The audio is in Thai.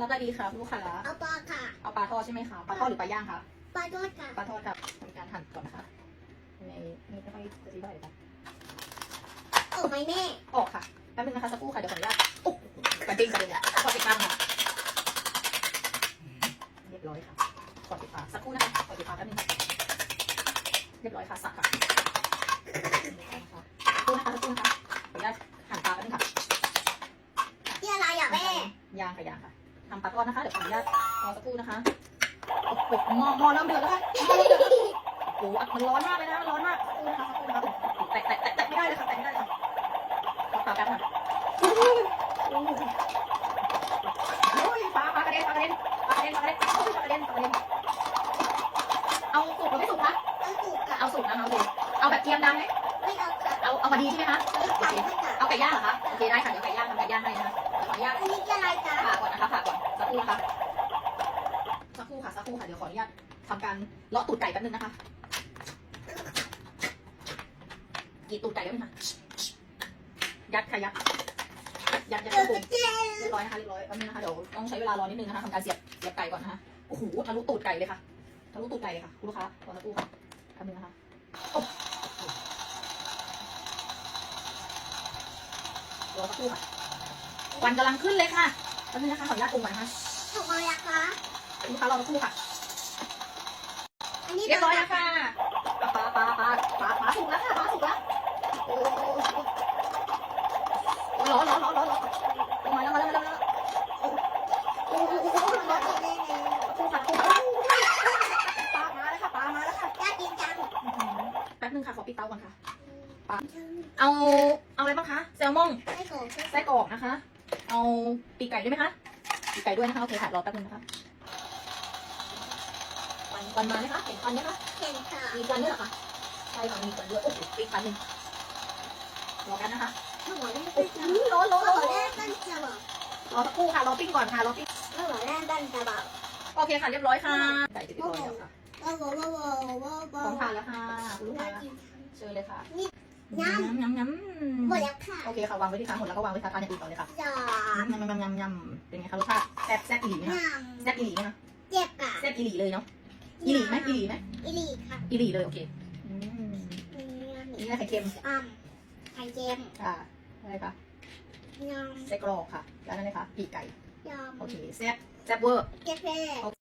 รับอะไรดีคะลูกค้าเอาปลาค่ะ เอาปลาทอดใช่ไหมคะปลาทอดหรือปลาย่างคะปลาทอดค่ะปลาทอดครับทำการหั่นก่อนนะคะในนี่ไม่ค่อยจะดีเท่าไหร่ค่ะโอ้ไม่แม่ออกค่ะแป๊บนึงนะคะสักครู่ค่ะเดี๋ยวขออนุญาตโอ้โหกระเด้งกระเด็นอะขอติดตามค่ะเรียบร้อยค่ะขอติดตามสักครู่นะคะขอติดตามแป๊บนึงค่ะเรียบร้อยค่ะสักค่ะสักครู่นะคะสักครู่นะคะขออนุญาตหั่นปลาแป๊บนึงค่ะที่อะไรอะแม่ยางค่ะยางค่ะ ทำปลาทอดนะคะ เดี๋ยวขออนุญาตรอสักครู่นะคะโอ้โหหม้อหม้อเริ่มเดือดแล้วค่ะหม้อเริ่มเดือดแล้วโอ้โหมันร้อนมากเลยนะ มันร้อนมากสักครู่นะคะสักครู่นะคะแตะแตะแตะแตะไม่ได้เลยค่ะแตะไม่ได้เลยค่ะขอปลาแป๊บค่ะโอ้ยปลาปลากระเด็นปลากระเด็นปลากระเด็นปลากระเด็นโอ้ยปลากระเด็นปลากระเด็นเอาสุกหรือไม่สุกคะเอาสุกค่ะเอาสุกนะคะโอเคเอาแบบเทียมดำไหมไม่เอาค่ะเอาเอามาดีใช่ไหมคะไม่ค่ะไม่ค่ะเอาไก่ย่างเหรอคะโอเคได้ค่ะเดี๋ยวไก่ย่างทำไก่ย่างให้นะคะเดี๋ยวขออนุญาตอันนี้ที่อะไรจ๊ะผ่าก่อนนะคะผ่าก่อ นสักครู่นะคะสักครู่ค่ะสักครู่ค่ะเดี๋ยวขออนุญาตทำการเลาะตูดไก่แป๊บนึงนะคะกรีดตูดไก่แป๊บนึงค่ะยัดค่ะยัดยัดยัดเอเข้าอปุ่มเจ๊เรียบร้อยนะคะเรียบร้อยแป๊บนึงนะคะเดี๋ยวต้องใช้เวลารอนิดนึงนะคะทำการเสียบเสียบไก่ก่อนนะคะโอ้โหทะลุตูดไก่เลยค่ะทะลุตูดไก่เลยค่ะคุณลูกค้ารอสักครู่ค่ะแป๊บนึงนะคะโอ้รอสักครู่ค่ะควันกำลังขึ้นเลยค่ะแป๊บนึงนะคะขออนุญาตปรุงก่อนนะคะ ถูกอะไรอะคะลูกค้ารอสักครู่ค่ะ อันนี้เรียบร้อยแล้วค่ะปลาปลาปลาปลาปลาสุกแล้วค่ะปลาสุกแล้วโอ้โหร้อนร้อนร้อนร้อนร้อนมาแล้วมาแล้วมาแล้วโอ้โหโอ้โหร้อนร้อนคู่ค่ะคู่ค่ะปลามาแล้วค่ะปลามาแล้วค่ะอยากกินจังแป๊บนึงค่ะขอปิดเตาก่อนค่ะปลาเอาเอาอะไรบ้างคะแซลมอนไม่โกรธไส้กรอกนะคะ เอาปีกไก่ด้วยไหมคะ ปีกไก่ด้วยนะคะ โอเคค่ะ รอแป๊บนึงนะคะวันวันมาไหมคะ เห็นควันไหมคะ เห็นค่ะ มีควันด้วยเหรอคะใช่ค่ะมีควันด้วย โอ้โหปีกควันหนึ่งรอกันนะคะเมื่อวานแรกโอ้ตั้งโหจะร้อนร้อนเมื่ร้ออนวานแรกตั้งจะบอกรอสักครู่ค่ะ รอปิ้งก่อนค่ะ รอปิ้งเมื่อวานแรกตั้งจะบอกโอเคค่ะ เรียบร้อยค่ะไก่เรียบร้อยแล้วค่ะว้าวว้าวว้าวว้าวพร้อมทานแล้วค่ะคุณลูกน่าค้ากินเชิญเลยค่ะ น้ำยำยำยหมดำแล้วค่ะโอเคค่ะวางไว้ที่ค้างหมดแล้วก็วางไว้ทานอย่างอื่นต่อเลยค่ะจอยำยำยำยำยำเป็นไงคะรสชาติแซ่บแซ่บอีหลีไหมคะน้แซ่บอีหลีไหมคะำเจ็บอะแซ่บอีหลีเลยเนาะอีหลีไหมอีหลีไหมอีหลีค่ะอีหลีเลยโอเคอืมเนื้อหนี่นีไข่เค็มอ่ำไข่เค็มค่ะอะไรคะยไส้กรอกค่ะแล้วนั่นเลยค่ะปีกไก่ำยโอเคแซ่บแซ่บเวอร์ำเกฟเฟ่